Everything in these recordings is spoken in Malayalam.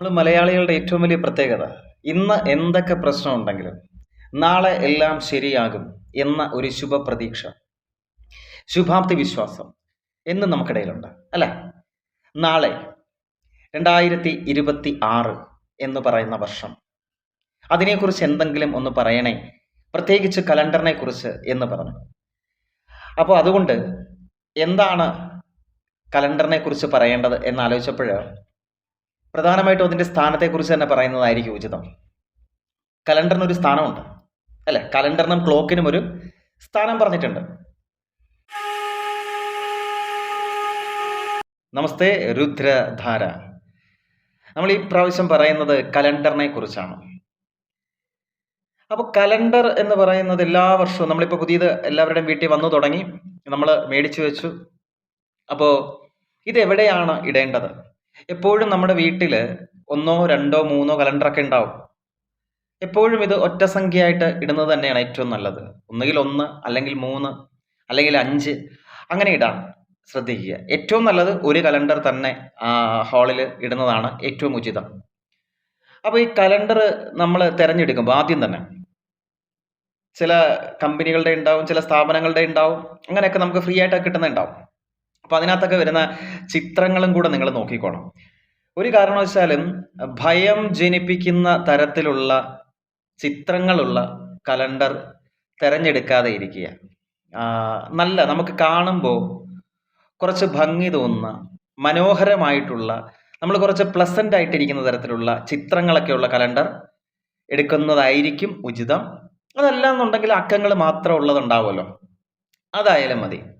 നമ്മൾ മലയാളികളുടെ ഏറ്റവും വലിയ പ്രത്യേകത ഇന്ന് എന്തൊക്കെ പ്രശ്നമുണ്ടെങ്കിലും നാളെ എല്ലാം ശരിയാകും എന്ന ഒരു ശുഭപ്രതീക്ഷ ശുഭാപ്തി വിശ്വാസം എന്ന് നമുക്കിടയിലുണ്ട് അല്ലേ? നാളെ രണ്ടായിരത്തി ഇരുപത്തി ആറ് എന്ന് പറയുന്ന വർഷം അതിനെക്കുറിച്ച് എന്തെങ്കിലും ഒന്ന് പറയണേ പ്രത്യേകിച്ച് കലണ്ടറിനെ കുറിച്ച് എന്ന് പറഞ്ഞു. അപ്പോൾ അതുകൊണ്ട് എന്താണ് കലണ്ടറിനെ കുറിച്ച് പറയേണ്ടത് എന്ന് ആലോചിച്ചപ്പോൾ പ്രധാനമായിട്ടും അതിന്റെ സ്ഥാനത്തെക്കുറിച്ച് തന്നെ പറയുന്നതായിരിക്കും ഉചിതം. കലണ്ടറിന് ഒരു സ്ഥാനമുണ്ട്. അല്ലെ? കലണ്ടറിനും ക്ലോക്കിനും ഒരു സ്ഥാനം പറഞ്ഞിട്ടുണ്ട്. നമസ്തേ രുദ്രധാര. നമ്മൾ ഈ പ്രാവശ്യം പറയുന്നത് കലണ്ടറിനെ കുറിച്ചാണ് അപ്പോൾ കലണ്ടർ എന്ന് പറയുന്നത് എല്ലാ വർഷവും നമ്മളിപ്പോൾ പുതിയത് എല്ലാവരുടെയും വീട്ടിൽ വന്നു തുടങ്ങി. നമ്മൾ മേടിച്ചു വെച്ചു. അപ്പോൾ ഇത് എവിടെയാണ് ഇടേണ്ടത്? എപ്പോഴും നമ്മുടെ വീട്ടിൽ ഒന്നോ രണ്ടോ മൂന്നോ കലണ്ടറൊക്കെ ഉണ്ടാവും. എപ്പോഴും ഇത് ഒറ്റ സംഖ്യയായിട്ട് ഇടുന്നത് തന്നെയാണ് ഏറ്റവും നല്ലത്. ഒന്നുകിൽ ഒന്ന് അല്ലെങ്കിൽ മൂന്ന് അല്ലെങ്കിൽ അഞ്ച് അങ്ങനെ ഇടാം ശ്രദ്ധിക്കുക. ഏറ്റവും നല്ലത് ഒരു കലണ്ടർ തന്നെ ഹാളിൽ ഇടുന്നതാണ് ഏറ്റവും ഉചിതം. അപ്പോൾ ഈ കലണ്ടർ നമ്മൾ തിരഞ്ഞെടുക്കുമ്പോൾ ആദ്യം തന്നെ ചില കമ്പനികളുടെ ഉണ്ടാവും ചില സ്ഥാപനങ്ങളുടെ ഉണ്ടാവും അങ്ങനെയൊക്കെ നമുക്ക് ഫ്രീ ആയിട്ട് കിട്ടുന്നുണ്ടാവും അപ്പോൾ അതിനകത്തൊക്കെ വരുന്ന ചിത്രങ്ങളും കൂടെ നിങ്ങൾ നോക്കിക്കോണം. ഒരു കാരണവശാലും ഭയം ജനിപ്പിക്കുന്ന തരത്തിലുള്ള ചിത്രങ്ങളുള്ള കലണ്ടർ തിരഞ്ഞെടുക്കാതെ ഇരിക്കുക. നല്ല നമുക്ക് കാണുമ്പോൾ കുറച്ച് ഭംഗി തോന്നുന്ന മനോഹരമായിട്ടുള്ള നമ്മൾ കുറച്ച് പ്ലസന്റ് ആയിട്ടിരിക്കുന്ന തരത്തിലുള്ള ചിത്രങ്ങളൊക്കെയുള്ള കലണ്ടർ എടുക്കുന്നതായിരിക്കും ഉചിതം. അതല്ല എന്നുണ്ടെങ്കിൽ അക്കങ്ങൾ മാത്രം ഉള്ളതുണ്ടാവുമല്ലോ. അതായാലും മതി.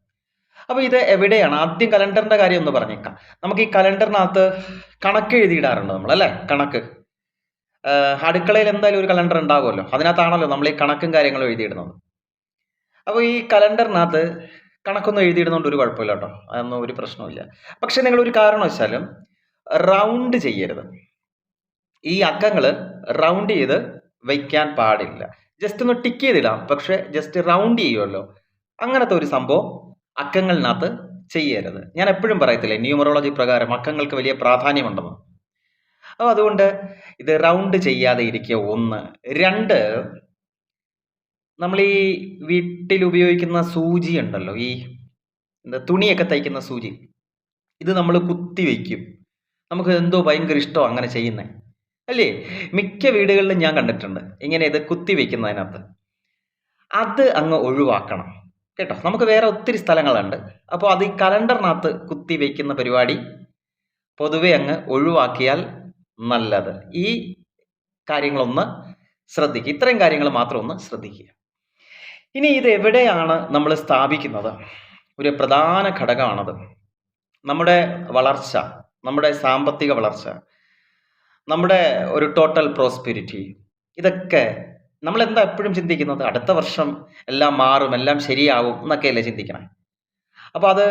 അപ്പോൾ ഇത് എവിടെയാണ്? ആദ്യം കലണ്ടറിന്റെ കാര്യം ഒന്ന് പറഞ്ഞേക്കാം. നമുക്ക് ഈ കലണ്ടറിനകത്ത് കണക്ക് എഴുതിയിടാറുണ്ട് നമ്മൾ അല്ലേ? കണക്ക്. അടുക്കളയിൽ എന്തായാലും ഒരു കലണ്ടർ ഉണ്ടാകുമല്ലോ. അതിനകത്താണല്ലോ നമ്മൾ ഈ കണക്കും കാര്യങ്ങളും എഴുതിയിടുന്നത്. അപ്പോൾ ഈ കലണ്ടറിനകത്ത് കണക്കൊന്നും എഴുതിയിടുന്നതുകൊണ്ട് ഒരു കുഴപ്പമില്ല കേട്ടോ. അതൊന്നും ഒരു പ്രശ്നമില്ല പക്ഷെ നിങ്ങൾ ഒരു കാരണം വെച്ചാലും റൗണ്ട് ചെയ്യരുത്. ഈ അക്കങ്ങൾ റൗണ്ട് ചെയ്ത് വയ്ക്കാൻ പാടില്ല. ജസ്റ്റ് ഒന്ന് ടിക്ക് ചെയ്തിടാം. പക്ഷെ ജസ്റ്റ് റൗണ്ട് ചെയ്യുമല്ലോ. അങ്ങനത്തെ ഒരു സംഭവം അക്കങ്ങളിനകത്ത് ചെയ്യരുത്. ഞാൻ എപ്പോഴും പറയത്തില്ലേ ന്യൂമറോളജി പ്രകാരം അക്കങ്ങൾക്ക് വലിയ പ്രാധാന്യമുണ്ടെന്ന്. അപ്പോൾ അതുകൊണ്ട് ഇത് റൗണ്ട് ചെയ്യാതെ ഇരിക്കുക ഒന്ന്. രണ്ട് നമ്മൾ ഈ വീട്ടിൽ ഉപയോഗിക്കുന്ന സൂചി ഉണ്ടല്ലോ ഈ എന്താ തുണിയൊക്കെ തയ്ക്കുന്ന സൂചി. ഇത് നമ്മൾ കുത്തി വയ്ക്കും നമുക്ക് എന്തോ ഭയങ്കര ഇഷ്ടം അങ്ങനെ ചെയ്യുന്നത് അല്ലേ? മിക്ക വീടുകളിലും ഞാൻ കണ്ടിട്ടുണ്ട് ഇങ്ങനെ ഇത് കുത്തി വയ്ക്കുന്നതിനകത്ത് അത് അങ്ങ് ഒഴിവാക്കണം. കേട്ടോ? നമുക്ക് വേറെ ഒത്തിരി സ്ഥലങ്ങളുണ്ട്. അപ്പോൾ അത് ഈ കലണ്ടറിനകത്ത് കുത്തി വയ്ക്കുന്ന പരിപാടി പൊതുവെ അങ്ങ് ഒഴിവാക്കിയാൽ നല്ലത്. ഈ കാര്യങ്ങളൊന്ന് ശ്രദ്ധിക്കുക. ഇത്രയും കാര്യങ്ങൾ മാത്രം ഒന്ന് ശ്രദ്ധിക്കുക. ഇനി ഇത് എവിടെയാണ് നമ്മൾ സ്ഥാപിക്കുന്നത്? ഒരു പ്രധാന ഘടകമാണത്. നമ്മുടെ വളർച്ച നമ്മുടെ സാമ്പത്തിക വളർച്ച നമ്മുടെ ഒരു ടോട്ടൽ പ്രോസ്പിരിറ്റി ഇതൊക്കെ നമ്മൾ എന്താ എപ്പോഴും ചിന്തിക്കുന്നത്? അടുത്ത വർഷം എല്ലാം മാറും എല്ലാം ശരിയാവും എന്നൊക്കെയല്ലേ ചിന്തിക്കണം? അപ്പോൾ അത്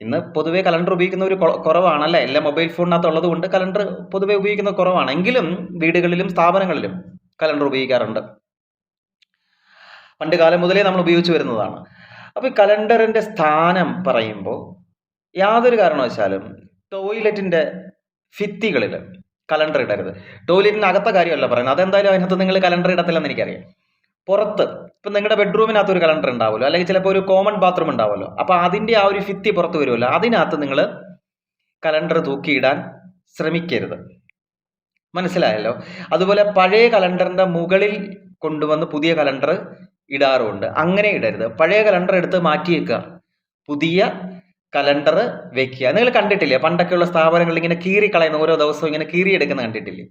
ഇന്ന് പൊതുവേ കലണ്ടർ ഉപയോഗിക്കുന്ന ഒരു കുറവാണ് കുറവാണല്ലേ? എല്ലാ മൊബൈൽ ഫോണിനകത്ത് ഉള്ളത് കൊണ്ട് കലണ്ടർ പൊതുവെ ഉപയോഗിക്കുന്ന കുറവാണ്. എങ്കിലും വീടുകളിലും സ്ഥാപനങ്ങളിലും കലണ്ടർ ഉപയോഗിക്കാറുണ്ട്. പണ്ട് കാലം മുതലേ നമ്മൾ ഉപയോഗിച്ച് വരുന്നതാണ്. അപ്പോൾ ഈ കലണ്ടറിന്റെ സ്ഥാനം പറയുമ്പോൾ യാതൊരു കാരണവശാലും ടോയ്ലറ്റിന്റെ ഭിത്തികളിൽ കലണ്ടർ ഇടരുത്. ടോയ്ലറ്റിന് അകത്ത കാര്യമല്ല പറയുന്നത്. അതെന്തായാലും അതിനകത്ത് നിങ്ങൾ കലണ്ടർ ഇടത്തില്ലെന്ന് എനിക്കറിയാം. പുറത്ത് ഇപ്പം നിങ്ങളുടെ ബെഡ്റൂമിനകത്ത് ഒരു കലണ്ടർ ഉണ്ടാവുമല്ലോ. അല്ലെങ്കിൽ ചിലപ്പോൾ ഒരു കോമൺ ബാത്റൂം ഉണ്ടാവുമല്ലോ. അപ്പോൾ അതിന്റെ ആ ഒരു ഫിത്തി പുറത്ത് വരുമല്ലോ. അതിനകത്ത് നിങ്ങൾ കലണ്ടർ തൂക്കിയിടാൻ ശ്രമിക്കരുത്. മനസ്സിലായല്ലോ? അതുപോലെ പഴയ കലണ്ടറിന്റെ മുകളിൽ കൊണ്ടുവന്ന് പുതിയ കലണ്ടർ ഇടാറുണ്ട് അങ്ങനെ ഇടരുത്. പഴയ കലണ്ടർ എടുത്ത് മാറ്റിയേക്കുക. പുതിയ കലണ്ടർ വെക്കുക. നിങ്ങൾ കണ്ടിട്ടില്ലേ? പണ്ടൊക്കെയുള്ള സ്ഥാപനങ്ങളിൽ ഇങ്ങനെ കീറി കളയുന്ന ഓരോ ദിവസവും ഇങ്ങനെ കീറിയെടുക്കുന്ന കണ്ടിട്ടില്ലേ?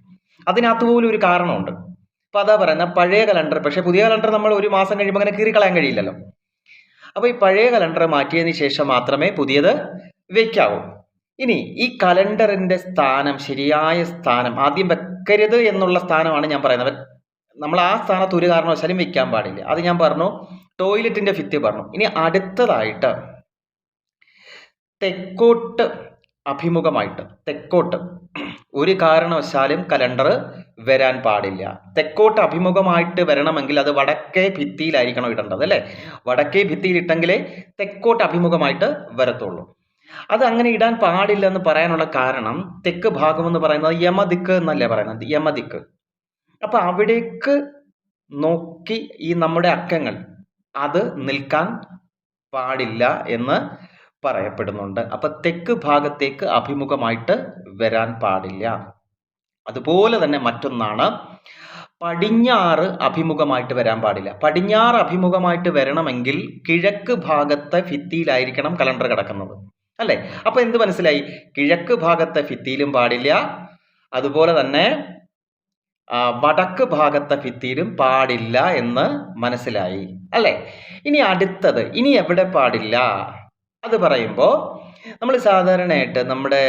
അതിനകത്ത് പോലും ഒരു കാരണമുണ്ട്. അപ്പോൾ അതാ പറയുന്ന പഴയ കലണ്ടർ പക്ഷേ പുതിയ കലണ്ടർ നമ്മൾ ഒരു മാസം കഴിയുമ്പോൾ അങ്ങനെ കീറി കളയാൻ കഴിയില്ലല്ലോ. അപ്പോൾ ഈ പഴയ കലണ്ടർ മാറ്റിയതിന് ശേഷം മാത്രമേ പുതിയത് വെക്കാവൂ. ഇനി ഈ കലണ്ടറിന്റെ സ്ഥാനം ശരിയായ സ്ഥാനം ആദ്യം വെക്കരുത് എന്നുള്ള സ്ഥാനമാണ് ഞാൻ പറയുന്നത്. നമ്മൾ ആ സ്ഥാനത്ത് ഒരു കാരണവശാലും വെക്കാൻ പാടില്ല. അത് ഞാൻ പറഞ്ഞു ടോയ്ലറ്റിന്റെ ഫിത്തി പറഞ്ഞു. ഇനി അടുത്തതായിട്ട് തെക്കോട്ട് അഭിമുഖമായിട്ട്. തെക്കോട്ട്. ഒരു കാരണവശാലും കലണ്ടർ വരാൻ പാടില്ല. തെക്കോട്ട് അഭിമുഖമായിട്ട് വരണമെങ്കിൽ അത് വടക്കേ ഭിത്തിയിലായിരിക്കണം ഇടേണ്ടത് അല്ലേ? വടക്കേ ഭിത്തിയിൽ ഇട്ടെങ്കിലേ തെക്കോട്ട് അഭിമുഖമായിട്ട് വരത്തുള്ളൂ. അത് അങ്ങനെ ഇടാൻ പാടില്ല എന്ന് പറയാനുള്ള കാരണം തെക്ക് ഭാഗം എന്ന് പറയുന്നത് യമദിക്ക് എന്നല്ലേ പറയുന്നത്? യമദിക്ക്. അപ്പൊ അവിടേക്ക് നോക്കി ഈ നമ്മുടെ അക്കങ്ങൾ അത് നിൽക്കാൻ പാടില്ല എന്ന് പറയപ്പെടുന്നുണ്ട്. അപ്പൊ തെക്ക് ഭാഗത്തേക്ക് അഭിമുഖമായിട്ട് വരാൻ പാടില്ല. അതുപോലെ തന്നെ മറ്റൊന്നാണ് പടിഞ്ഞാറ് അഭിമുഖമായിട്ട് വരാൻ പാടില്ല. പടിഞ്ഞാറ് അഭിമുഖമായിട്ട് വരണമെങ്കിൽ കിഴക്ക് ഭാഗത്തെ ഭിത്തിയിലായിരിക്കണം കലണ്ടർ കിടക്കുന്നത്. അല്ലേ? അപ്പൊ എന്ത് മനസ്സിലായി? കിഴക്ക് ഭാഗത്തെ ഭിത്തിയിലും പാടില്ല. അതുപോലെ തന്നെ വടക്ക് ഭാഗത്തെ ഭിത്തിയിലും പാടില്ല എന്ന് മനസ്സിലായി. അല്ലേ? ഇനി അടുത്തത്. ഇനി എവിടെ പാടില്ല? അത് പറയുമ്പോൾ നമ്മൾ സാധാരണയായിട്ട് നമ്മുടെ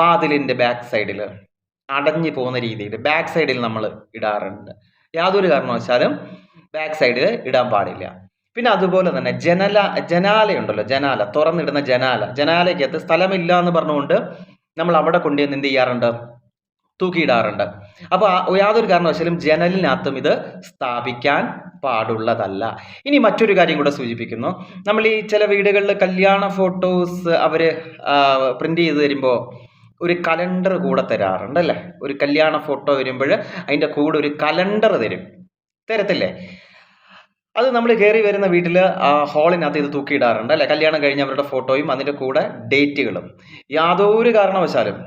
വാതിലിന്റെ ബാക്ക് സൈഡിൽ അടഞ്ഞു പോകുന്ന രീതിയിൽ ബാക്ക് സൈഡിൽ നമ്മൾ ഇടാറുണ്ട്. യാതൊരു കാരണവശാലും ബാക്ക് സൈഡിൽ ഇടാൻ പാടില്ല. പിന്നെ അതുപോലെ തന്നെ ജനല ജനാലയുണ്ടല്ലോ ജനാല തുറന്നിടുന്ന ജനാല. ജനാലയ്ക്കകത്ത് സ്ഥലമില്ല എന്ന് പറഞ്ഞുകൊണ്ട് നമ്മൾ അവിടെ കൊണ്ടുവന്ന് എന്ത് ചെയ്യാറുണ്ട്? തൂക്കിയിടാറുണ്ട്. അപ്പോൾ യാതൊരു കാരണവശാലും ജനലിനകത്തും ഇത് സ്ഥാപിക്കാൻ പാടുള്ളതല്ല. ഇനി മറ്റൊരു കാര്യം കൂടെ സൂചിപ്പിക്കുന്നു. നമ്മൾ ഈ ചില വീടുകളിൽ കല്യാണ ഫോട്ടോസ് അവർ പ്രിന്റ് ചെയ്ത് തരുമ്പോൾ ഒരു കലണ്ടർ കൂടെ തരാറുണ്ട് അല്ലേ? ഒരു കല്യാണ ഫോട്ടോ വരുമ്പോൾ അതിന്റെ കൂടെ ഒരു കലണ്ടർ തരും. തരത്തില്ലേ? അത് നമ്മൾ കയറി വരുന്ന വീട്ടിൽ ഹാളിനകത്ത് ഇത് തൂക്കിയിടാറുണ്ട് അല്ലെ? കല്യാണം കഴിഞ്ഞവരുടെ ഫോട്ടോയും അതിന്റെ കൂടെ ഡേറ്റുകളും. യാതൊരു കാരണവശാലും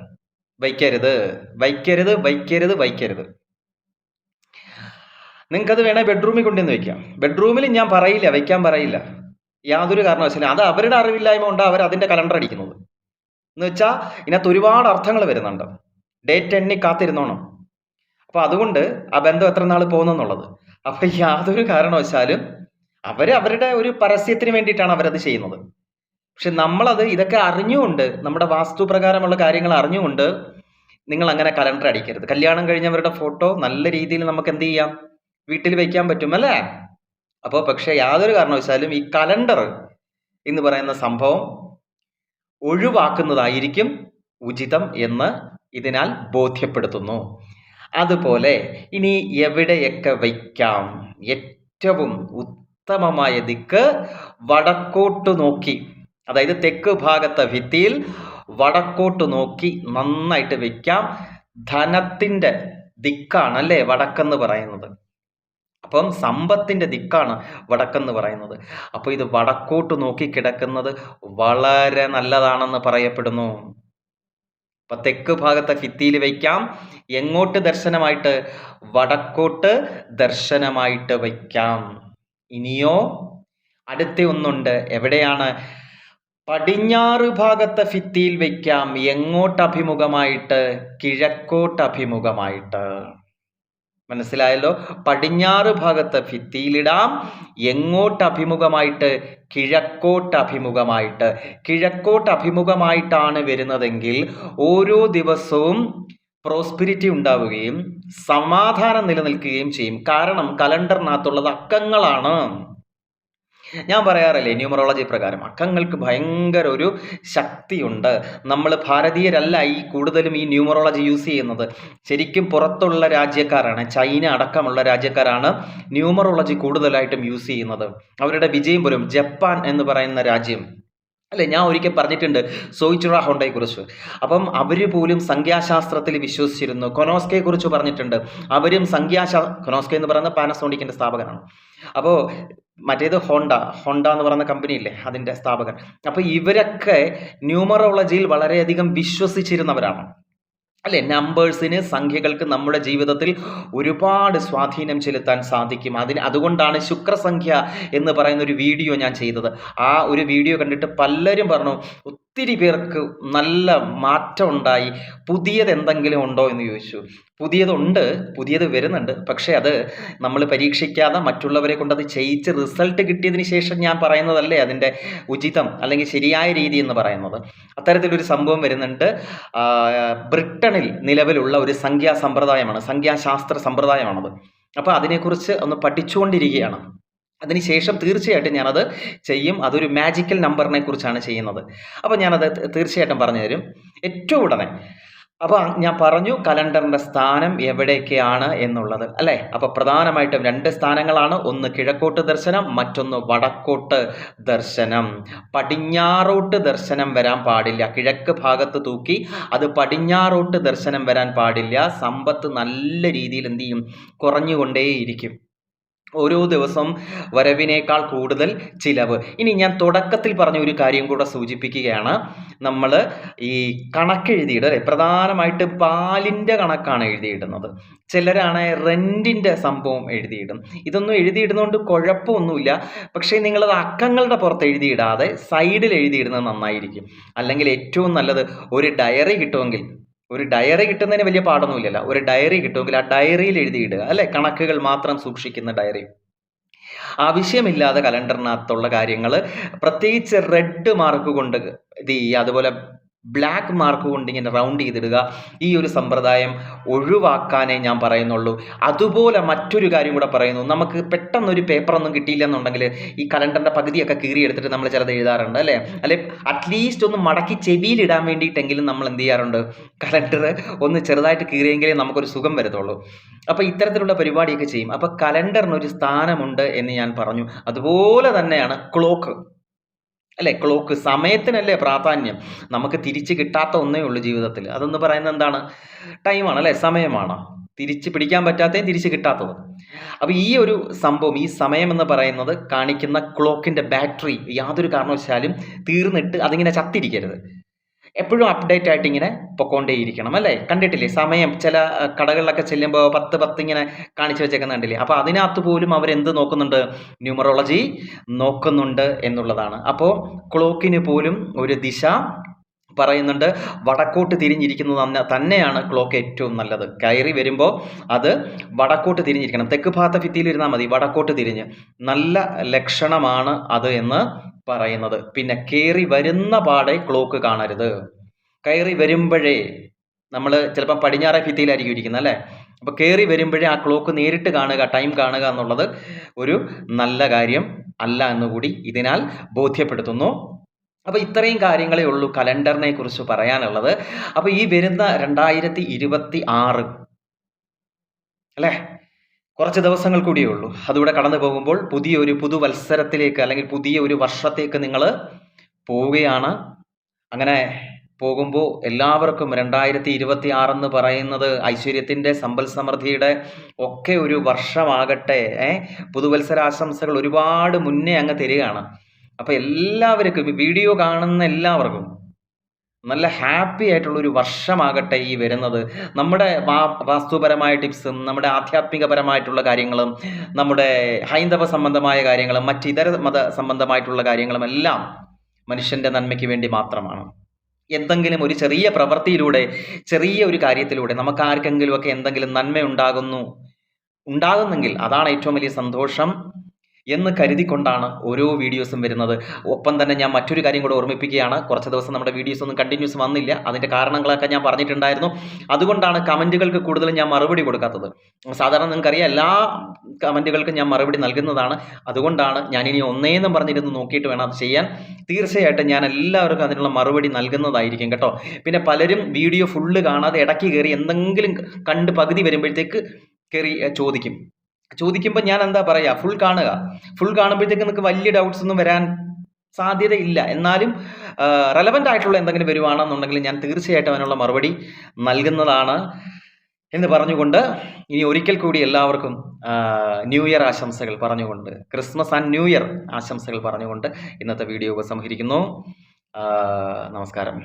വയ്ക്കരുത്. വയ്ക്കരുത് വയ്ക്കരുത് വയ്ക്കരുത്. നിങ്ങൾക്കത് വേണേ ബെഡ്റൂമിൽ കൊണ്ടുവന്ന് വയ്ക്കാം. ബെഡ്റൂമിൽ ഞാൻ പറയില്ല വയ്ക്കാൻ പറയില്ല. യാതൊരു കാരണവശാലും അത് അവരുടെ അറിവില്ലായ്മ കൊണ്ട് അവർ അതിന്റെ കലണ്ടർ അടിക്കുന്നത്. എന്ന് വെച്ചാൽ ഇതിനകത്ത് ഒരുപാട് അർത്ഥങ്ങൾ വരുന്നുണ്ട്. ഡേറ്റ് എണ്ണി കാത്തിരുന്നോണം. അപ്പോൾ അതുകൊണ്ട് ആ ബന്ധം എത്ര നാൾ പോകുന്നെന്നുള്ളത്. അപ്പം യാതൊരു കാരണവശാലും അവർ അവരുടെ ഒരു പരസ്യത്തിന് വേണ്ടിയിട്ടാണ് അവരത് ചെയ്യുന്നത്. പക്ഷെ നമ്മളത് ഇതൊക്കെ അറിഞ്ഞുകൊണ്ട് നമ്മുടെ വാസ്തു പ്രകാരമുള്ള കാര്യങ്ങൾ അറിഞ്ഞുകൊണ്ട് നിങ്ങൾ അങ്ങനെ കലണ്ടർ അടിക്കരുത്. കല്യാണം കഴിഞ്ഞവരുടെ ഫോട്ടോ നല്ല രീതിയിൽ നമുക്ക് എന്ത് ചെയ്യാം? വീട്ടിൽ വെക്കാൻ പറ്റും അല്ലേ? അപ്പോൾ പക്ഷേ യാതൊരു കാരണവശാലും ഈ കലണ്ടർ എന്ന് പറയുന്ന സംഭവം ഒഴിവാക്കുന്നതായിരിക്കും ഉചിതം എന്ന് ഇതിനാൽ ബോധ്യപ്പെടുത്തുന്നു. അതുപോലെ ഇനി എവിടെയൊക്കെ വയ്ക്കാം ഏറ്റവും ഉത്തമമായ ദിക്ക് വടക്കോട്ട് നോക്കി. അതായത് തെക്ക് ഭാഗത്തെ ഭിത്തിയിൽ വടക്കോട്ട് നോക്കി നന്നായിട്ട് വെക്കാം. ധനത്തിന്റെ ദിക്കാണ് അല്ലേ വടക്കെന്ന് പറയുന്നത്. അപ്പം സമ്പത്തിന്റെ ദിക്കാണ് വടക്കെന്ന് പറയുന്നത്. അപ്പോൾ ഇത് വടക്കോട്ട് നോക്കി കിടക്കുന്നത് വളരെ നല്ലതാണെന്ന് പറയപ്പെടുന്നു. അപ്പൊ തെക്ക് ഭാഗത്തെ ഭിത്തിയിൽ വയ്ക്കാം എങ്ങോട്ട് ദർശനമായിട്ട്? വടക്കോട്ട് ദർശനമായിട്ട് വയ്ക്കാം ഇനിയോ അടുത്ത ഒന്നുണ്ട്. എവിടെയാണ്? പടിഞ്ഞാറ് ഭാഗത്തെ ഫിത്തിയിൽ വയ്ക്കാം എങ്ങോട്ട് അഭിമുഖമായിട്ട് കിഴക്കോട്ട് അഭിമുഖമായിട്ട് മനസ്സിലായല്ലോ? പടിഞ്ഞാറ് ഭാഗത്തെ ഭിത്തിയിലിടാം. എങ്ങോട്ട് അഭിമുഖമായിട്ട് കിഴക്കോട്ട് അഭിമുഖമായിട്ട് കിഴക്കോട്ട് അഭിമുഖമായിട്ടാണ് വരുന്നതെങ്കിൽ ഓരോ ദിവസവും പ്രോസ്പിരിറ്റി ഉണ്ടാവുകയും സമാധാനം നിലനിൽക്കുകയും ചെയ്യും. കാരണം കലണ്ടറിനകത്തുള്ളത് അക്കങ്ങളാണ് ഞാൻ പറയാറല്ലേ ന്യൂമറോളജി പ്രകാരം അക്കങ്ങൾക്ക് ഭയങ്കര ഒരു ശക്തിയുണ്ട്. നമ്മൾ ഭാരതീയരല്ല ഈ കൂടുതലും ഈ ന്യൂമറോളജി യൂസ് ചെയ്യുന്നത്. ശരിക്കും പുറത്തുള്ള രാജ്യക്കാരാണ് ചൈന അടക്കമുള്ള രാജ്യക്കാരാണ് ന്യൂമറോളജി കൂടുതലായിട്ടും യൂസ് ചെയ്യുന്നത്. അവരുടെ വിജയം പോലും ജപ്പാൻ എന്ന് പറയുന്ന രാജ്യം. അല്ലെ ഞാൻ ഒരിക്കൽ പറഞ്ഞിട്ടുണ്ട് സോയിച്ചുറ ഹോണ്ടയെക്കുറിച്ച്. അപ്പം അവർ പോലും സംഖ്യാശാസ്ത്രത്തിൽ വിശ്വസിച്ചിരുന്നു. കൊനോസ്കയെ കുറിച്ച് പറഞ്ഞിട്ടുണ്ട്. അവരും സംഖ്യാശാ കൊനോസ്കെ എന്ന് പറയുന്ന പാനസോണിക്കിന്റെ സ്ഥാപകനാണ്. അപ്പോൾ മറ്റേത് ഹോണ്ട. ഹോണ്ട എന്ന് പറയുന്ന കമ്പനി ഇല്ലേ അതിന്റെ സ്ഥാപകൻ. അപ്പോൾ ഇവരൊക്കെ ന്യൂമറോളജിയിൽ വളരെയധികം വിശ്വസിച്ചിരുന്നവരാണ്. അല്ലെ? നമ്പേഴ്സിന് സംഖ്യകൾക്ക് നമ്മുടെ ജീവിതത്തിൽ ഒരുപാട് സ്വാധീനം ചെലുത്താൻ സാധിക്കും. അതിന് അതുകൊണ്ടാണ് ശുക്രസംഖ്യ എന്ന് പറയുന്ന ഒരു വീഡിയോ ഞാൻ ചെയ്തത്. ആ ഒരു വീഡിയോ കണ്ടിട്ട് പലരും പറഞ്ഞു ഒത്തിരി പേർക്ക് നല്ല മാറ്റം ഉണ്ടായി. പുതിയത് എന്തെങ്കിലും ഉണ്ടോ എന്ന് ചോദിച്ചു. പുതിയതുണ്ട് പുതിയത് വരുന്നുണ്ട്. പക്ഷേ അത് നമ്മൾ പരീക്ഷിക്കാതെ മറ്റുള്ളവരെ കൊണ്ട് അത് ചെയ്യിച്ച് റിസൾട്ട് കിട്ടിയതിന് ശേഷം ഞാൻ പറയുന്നതല്ലേ അതിന്റെ ഉചിതം അല്ലെങ്കിൽ ശരിയായ രീതി എന്ന് പറയുന്നത്. അത്തരത്തിലൊരു സംഭവം വരുന്നുണ്ട്. ബ്രിട്ടണിൽ നിലവിലുള്ള ഒരു സംഖ്യാ സമ്പ്രദായമാണ് സംഖ്യാശാസ്ത്ര സമ്പ്രദായമാണത്. അപ്പോൾ അതിനെക്കുറിച്ച് ഒന്ന് പഠിച്ചുകൊണ്ടിരിക്കുകയാണ്. അതിനുശേഷം തീർച്ചയായിട്ടും ഞാനത് ചെയ്യും. അതൊരു മാജിക്കൽ നമ്പറിനെ കുറിച്ചാണ് ചെയ്യുന്നത്. അപ്പോൾ ഞാനത് തീർച്ചയായിട്ടും പറഞ്ഞു തരും ഏറ്റവും ഉടനെ അപ്പോൾ ഞാൻ പറഞ്ഞു കലണ്ടറിന്റെ സ്ഥാനം എവിടെയൊക്കെയാണ് എന്നുള്ളത് അല്ലേ? അപ്പോൾ പ്രധാനമായിട്ടും രണ്ട് സ്ഥാനങ്ങളാണ്. ഒന്ന് കിഴക്കോട്ട് ദർശനം മറ്റൊന്ന് വടക്കോട്ട് ദർശനം. പടിഞ്ഞാറോട്ട് ദർശനം വരാൻ പാടില്ല. കിഴക്ക് ഭാഗത്ത് തൂക്കി അത് പടിഞ്ഞാറോട്ട് ദർശനം വരാൻ പാടില്ല. സമ്പത്ത് നല്ല രീതിയിൽ എന്ത് ചെയ്യും? കുറഞ്ഞുകൊണ്ടേയിരിക്കും. ഓരോ ദിവസം വരവിനേക്കാൾ കൂടുതൽ ചിലവ്. ഇനി ഞാൻ തുടക്കത്തിൽ പറഞ്ഞ ഒരു കാര്യം കൂടെ സൂചിപ്പിക്കുകയാണ്. നമ്മൾ ഈ കണക്കെഴുതിയിടുക അല്ലെ? പ്രധാനമായിട്ട് പാലിന്റെ കണക്കാണ് എഴുതിയിടുന്നത്. ചിലരാണ് റെന്റിന്റെ സംഭവം എഴുതിയിടും. ഇതൊന്നും എഴുതിയിടുന്നതുകൊണ്ട് കുഴപ്പമൊന്നുമില്ല. പക്ഷേ നിങ്ങളത് അക്കങ്ങളുടെ പുറത്ത് എഴുതിയിടാതെ സൈഡിൽ എഴുതിയിടുന്നത് നന്നായിരിക്കും. അല്ലെങ്കിൽ ഏറ്റവും നല്ലത് ഒരു ഡയറി കിട്ടുമെങ്കിൽ ഒരു ഡയറി കിട്ടുന്നതിന് വലിയ പാടൊന്നുമില്ലല്ലോ. ഒരു ഡയറി കിട്ടുമെങ്കിൽ ആ ഡയറിയിൽ എഴുതിയിടുക. അല്ലെ? കണക്കുകൾ മാത്രം സൂക്ഷിക്കുന്ന ഡയറി ആവശ്യമില്ലാതെ കലണ്ടറിനകത്തുള്ള കാര്യങ്ങൾ പ്രത്യേകിച്ച് റെഡ് മാർക്ക് കൊണ്ട് ഇത് ചെയ്യുക. അതുപോലെ ബ്ലാക്ക് മാർക്ക് കൊണ്ട് ഇങ്ങനെ റൗണ്ട് ചെയ്തിടുക. ഈ ഒരു സമ്പ്രദായം ഒഴിവാക്കാനേ ഞാൻ പറയുന്നുള്ളൂ. അതുപോലെ മറ്റൊരു കാര്യം കൂടെ പറയുന്നു. നമുക്ക് പെട്ടെന്ന് പെട്ടെന്നൊരു പേപ്പറൊന്നും കിട്ടിയില്ല എന്നുണ്ടെങ്കിൽ ഈ കലണ്ടറിന്റെ പകുതിയൊക്കെ കീറിയെടുത്തിട്ട് നമ്മൾ ചിലത് എഴുതാറുണ്ട് അല്ലേ? അല്ലെ? അറ്റ്ലീസ്റ്റ് ഒന്ന് മടക്കി ചെവിയിലിടാൻ വേണ്ടിയിട്ടെങ്കിലും നമ്മൾ എന്ത് ചെയ്യാറുണ്ട്? കലണ്ടർ ഒന്ന് ചെറുതായിട്ട് കീറിയെങ്കിലേ നമുക്കൊരു സുഖം വരത്തുള്ളൂ. അപ്പോൾ ഇത്തരത്തിലുള്ള പരിപാടിയൊക്കെ ചെയ്യും. അപ്പോൾ കലണ്ടറിനൊരു സ്ഥാനമുണ്ട് എന്ന് ഞാൻ പറഞ്ഞു. അതുപോലെ തന്നെയാണ് ക്ലോക്ക് അല്ലേ? ക്ലോക്ക് സമയത്തിനല്ലേ പ്രാധാന്യം? നമുക്ക് തിരിച്ച് കിട്ടാത്ത ഒന്നേ ഉള്ളൂ ജീവിതത്തിൽ. അതെന്ന് പറയുന്നത് എന്താണ്? ടൈമാണ് അല്ലേ? സമയമാണ്. തിരിച്ച് പിടിക്കാൻ പറ്റാത്തതും തിരിച്ച് കിട്ടാത്തത്. അപ്പോൾ ഈ ഒരു സംഭവം ഈ സമയം എന്ന് പറയുന്നത് കാണിക്കുന്ന ക്ലോക്കിന്റെ ബാറ്ററി യാതൊരു കാരണവശാലും തീർന്നിട്ട് അതിങ്ങനെ ചത്തിരിക്കരുത്. എപ്പോഴും അപ്ഡേറ്റ് ആയിട്ട് ഇങ്ങനെ പൊക്കോണ്ടേയിരിക്കണം അല്ലേ? കണ്ടിട്ടില്ലേ? സമയം ചില കടകളിലൊക്കെ ചെല്ലുമ്പോൾ പത്ത് പത്ത് ഇങ്ങനെ കാണിച്ചു വെച്ചേക്കുന്ന കണ്ടില്ലേ? അപ്പോൾ അതിനകത്ത് പോലും അവരെന്ത് നോക്കുന്നുണ്ട്? ന്യൂമറോളജി നോക്കുന്നുണ്ട് എന്നുള്ളതാണ്. അപ്പോൾ ക്ലോക്കിന് പോലും ഒരു ദിശ പറയുന്നുണ്ട്. വടക്കോട്ട് തിരിഞ്ഞിരിക്കുന്നത് തന്നെയാണ് ക്ലോക്ക് ഏറ്റവും നല്ലത്. കയറി വരുമ്പോൾ അത് വടക്കോട്ട് തിരിഞ്ഞിരിക്കണം. തെക്ക് ഭാഗത്തെ ഭിത്തിയിൽ ഇരുന്നാൽ മതി. വടക്കോട്ട് തിരിഞ്ഞ്. നല്ല ലക്ഷണമാണ് അത് എന്ന് പറയുന്നത്. പിന്നെ കയറി വരുന്ന പാടെ ക്ലോക്ക് കാണരുത്. കയറി വരുമ്പോഴേ നമ്മൾ ചിലപ്പം പടിഞ്ഞാറെ ഭിത്തിയിലായിരിക്കും ഇരിക്കുന്നത് അല്ലേ? അപ്പോൾ കയറി വരുമ്പോഴേ ആ ക്ലോക്ക് നേരിട്ട് കാണുക ടൈം കാണുക എന്നുള്ളത് ഒരു നല്ല കാര്യം അല്ല എന്നുകൂടി ഇതിനാൽ ബോധ്യപ്പെടുത്തുന്നു. അപ്പോൾ ഇത്രയും കാര്യങ്ങളേ ഉള്ളൂ കലണ്ടറിനെ കുറിച്ച് പറയാനുള്ളത്. അപ്പോൾ ഈ വരുന്ന രണ്ടായിരത്തി ഇരുപത്തി ആറ് അല്ലേ? കുറച്ച് ദിവസങ്ങൾ കൂടിയേ ഉള്ളൂ. അതുകൂടെ കടന്നു പോകുമ്പോൾ പുതിയ ഒരു പുതുവത്സരത്തിലേക്ക് അല്ലെങ്കിൽ പുതിയ ഒരു വർഷത്തേക്ക് നിങ്ങൾ പോവുകയാണ്. അങ്ങനെ പോകുമ്പോൾ എല്ലാവർക്കും രണ്ടായിരത്തി ഇരുപത്തി ആറെന്ന് പറയുന്നത് ഐശ്വര്യത്തിന്റെ സമ്പൽ സമൃദ്ധിയുടെ ഒക്കെ ഒരു വർഷമാകട്ടെ പുതുവത്സരാശംസകൾ ഒരുപാട് മുന്നേ അങ്ങ് തരികയാണ്. അപ്പോൾ എല്ലാവർക്കും വീഡിയോ കാണുന്ന എല്ലാവർക്കും നല്ല ഹാപ്പി ആയിട്ടുള്ള ഒരു വർഷമാകട്ടെ ഈ വരുന്നത്. നമ്മുടെ വാസ്തുപരമായ ടിപ്സും നമ്മുടെ ആധ്യാത്മികപരമായിട്ടുള്ള കാര്യങ്ങളും നമ്മുടെ ഹൈന്ദവ സംബന്ധമായ കാര്യങ്ങളും മറ്റിതര മത സംബന്ധമായിട്ടുള്ള കാര്യങ്ങളും എല്ലാം മനുഷ്യന്റെ നന്മയ്ക്ക് വേണ്ടി മാത്രമാണ്. എന്തെങ്കിലും ഒരു ചെറിയ പ്രവൃത്തിയിലൂടെ ചെറിയ ഒരു കാര്യത്തിലൂടെ നമുക്ക് ആർക്കെങ്കിലുമൊക്കെ എന്തെങ്കിലും നന്മ ഉണ്ടാകുന്നു ഉണ്ടാകുന്നെങ്കിൽ അതാണ് ഏറ്റവും വലിയ സന്തോഷം. എന്ന് കരുതിക്കൊണ്ടാണ് ഓരോ വീഡിയോസും വരുന്നത്. ഒപ്പം തന്നെ ഞാൻ മറ്റൊരു കാര്യം കൂടെ ഓർമ്മിപ്പിക്കുകയാണ്. കുറച്ച് ദിവസം നമ്മുടെ വീഡിയോസ് ഒന്നും കണ്ടിന്യൂസ് വന്നില്ല. അതിന്റെ കാരണങ്ങളൊക്കെ ഞാൻ പറഞ്ഞിട്ടുണ്ടായിരുന്നു. അതുകൊണ്ടാണ് കമന്റുകൾക്ക് കൂടുതലും ഞാൻ മറുപടി കൊടുക്കാത്തത്. സാധാരണ നിങ്ങൾക്കറിയാം എല്ലാ കമന്റുകൾക്കും ഞാൻ മറുപടി നൽകുന്നതാണ്. അതുകൊണ്ടാണ് ഞാൻ ഇനി ഒന്നേന്നും പറഞ്ഞിരുന്ന് നോക്കിയിട്ട് വേണം അത് ചെയ്യാൻ. തീർച്ചയായിട്ടും ഞാൻ എല്ലാവർക്കും അതിനുള്ള മറുപടി നൽകുന്നതായിരിക്കും കേട്ടോ. പിന്നെ പലരും വീഡിയോ ഫുള്ള് കാണാതെ ഇടയ്ക്ക് കയറി എന്തെങ്കിലും കണ്ട് പകുതി വരുമ്പോഴത്തേക്ക് കയറി ചോദിക്കും. ചോദിക്കുമ്പോൾ ഞാൻ എന്താ പറയുക ഫുൾ കാണുക. ഫുൾ കാണുമ്പോഴത്തേക്ക് നിങ്ങൾക്ക് വലിയ ഡൗട്ട്സ് ഒന്നും വരാൻ സാധ്യതയില്ല എന്നാലും റെലവന്റ് ആയിട്ടുള്ള എന്തെങ്കിലും വരുവാണെന്നുണ്ടെങ്കിൽ ഞാൻ തീർച്ചയായിട്ടും അതിനുള്ള മറുപടി നൽകുന്നതാണ് എന്ന് പറഞ്ഞുകൊണ്ട് ഇനി ഒരിക്കൽ കൂടി എല്ലാവർക്കും ന്യൂ ഇയർ ആശംസകൾ പറഞ്ഞുകൊണ്ട് ക്രിസ്മസ് ആൻഡ് ന്യൂ ഇയർ ആശംസകൾ പറഞ്ഞുകൊണ്ട് ഇന്നത്തെ വീഡിയോ ഉപസംഹരിക്കുന്നു. നമസ്കാരം.